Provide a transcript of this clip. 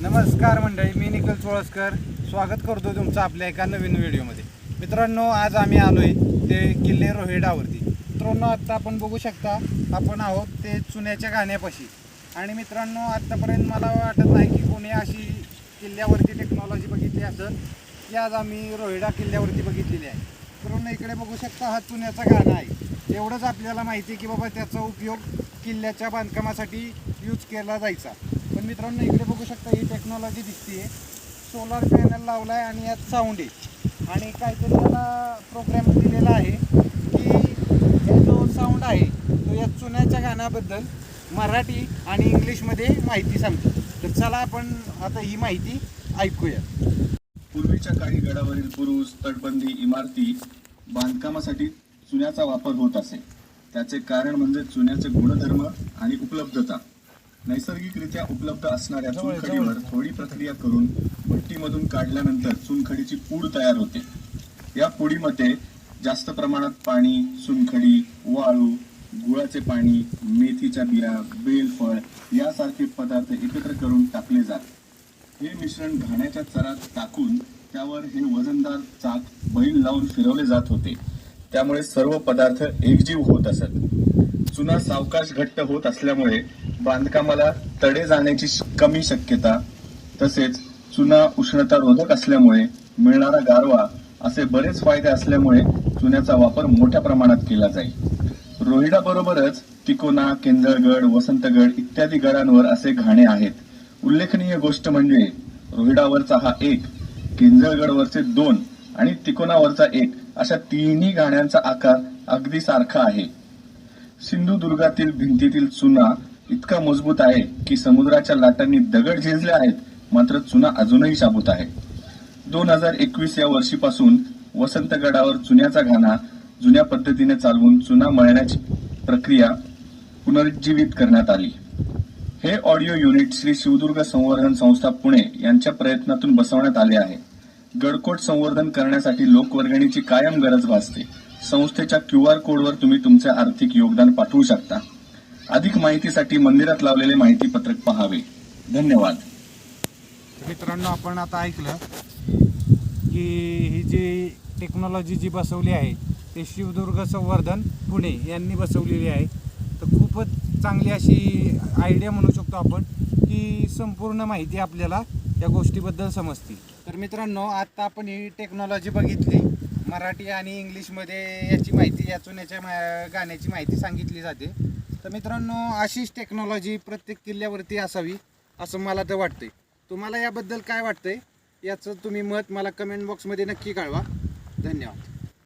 नमस्कार मंडळी मी निखिल चोळसकर स्वागत करतो तुमचं आपल्या एका नवीन व्हिडिओमध्ये. मित्रांनो आज आम्ही आलो आहे ते किल्ले रोहिडावरती. मित्रांनो आत्ता आपण बघू शकता आपण आहोत ते चुन्याच्या गाण्यापाशी. आणि मित्रांनो आत्तापर्यंत मला वाटत नाही की कोणी अशी किल्ल्यावरती टेक्नॉलॉजी बघितली असेल की आज आम्ही रोहिडा किल्ल्यावरती बघितलेली आहे. मित्रांनो इकडे बघू शकता हा चुन्याचा गाणं आहे. एवढंच आपल्याला माहिती आहे की बाबा त्याचा उपयोग किल्ल्याच्या बांधकामासाठी यूज केला जायचा. पण मित्रांनो इकडे बघू शकता ही टेक्नॉलॉजी दिसते सोलार पॅनल लावला आहे आणि यात साऊंड आहे. आणि काहीतरी त्याला प्रोग्राम दिलेला आहे की हे जो साऊंड आहे तो या चुन्याच्या गाण्याबद्दल मराठी आणि इंग्लिशमध्ये माहिती सांगतो. तर चला आपण आता ही माहिती ऐकूया. पूर्वीच्या काही गडावरील बुरुज तटबंदी इमारती बांधकामासाठी चुन्याचा वापर होत असे. त्याचे कारण म्हणजे चुन्याचे गुणधर्म आणि उपलब्धता. नैसर्गिकरित्या उपलब्ध असणाऱ्या चुनखडीवर. थोडी प्रक्रिया करून भट्टीमधून काढल्यानंतर चुनखडीची पूड तयार होते. या पुडीमध्ये जास्त प्रमाणात पाणी चुनखडी वाळू गुळाचे पाणी मेथीच्या बिया बेलफळ यासारखे पदार्थ एकत्र करून टाकले जात. हे मिश्रण घाण्याच्या चरात टाकून त्यावर हे वजनदार चाक बैल लावून फिरवले जात होते. त्यामुळे सर्व पदार्थ एकजीव होत असत. चुना सावकाश घट्ट होत असल्यामुळे बांधकामाला तडे जाण्याची श- कमी शक्यता तसेच चुना उष्णता रोधक असल्यामुळे मिळणारा गारवा असे बरेच फायदे असल्यामुळे चुन्याचा वापर मोठ्या प्रमाणात केला जाईल. रोहिडा बरोबरच तिकोना केंजळगड वसंतगड इत्यादी गडांवर असे घाणे आहेत. उल्लेखनीय गोष्ट म्हणजे रोहिडावरचा हा एक केंजळगडवरचे दोन आणि तिकोनावरचा एक अशा तिन्ही गाण्यांचा आकार अगदी सारखा आहे. सिंधुदुर्गातील भिंतीतील चुना इतका मजबूत आहे की समुद्राच्या लाटांनी दगड झिजले आहेत मात्र चुना अजूनही शाबूत आहे. दोन हजार एकवीस या वर्षीपासून वसंतगडावर चुन्याचा घाणा जुन्या पद्धतीने चालवून चुना मळण्याची प्रक्रिया पुनरुज्जीवित करण्यात आली. हे ऑडिओ युनिट श्री शिवदुर्ग संवर्धन संस्था पुणे यांच्या प्रयत्नातून बसवण्यात आले आहे. गडकोट संवर्धन करण्यासाठी लोकवर्गणीची कायम गरज भासते. संस्थेच्या क्यू आर कोडवर तुम्ही तुमचे आर्थिक योगदान पाठवू शकता. अधिक माहितीसाठी मंदिरात लावलेले माहिती पत्रक पहावे. धन्यवाद. मित्रांनो आपण आता ऐकलं की ही जी टेक्नॉलॉजी जी बसवली आहे ते शिवदुर्ग संवर्धन पुणे यांनी बसवलेली आहे. तर खूपच चांगली अशी आयडिया म्हणू शकतो आपण की संपूर्ण माहिती आपल्याला या गोष्टीबद्दल समजते. तर मित्रांनो आत्ता आपण ही टेक्नॉलॉजी बघितली. मराठी आणि इंग्लिशमध्ये याची माहिती याचून याच्या मा- गाण्याची माहिती सांगितली जाते. तर मित्रांनो अशीच टेक्नॉलॉजी प्रत्येक किल्ल्यावरती असावी असं मला तर वाटतंय. तुम्हाला याबद्दल काय वाटतंय? याचं तुम्ही मत मला कमेंट बॉक्समध्ये नक्की कळवा. धन्यवाद.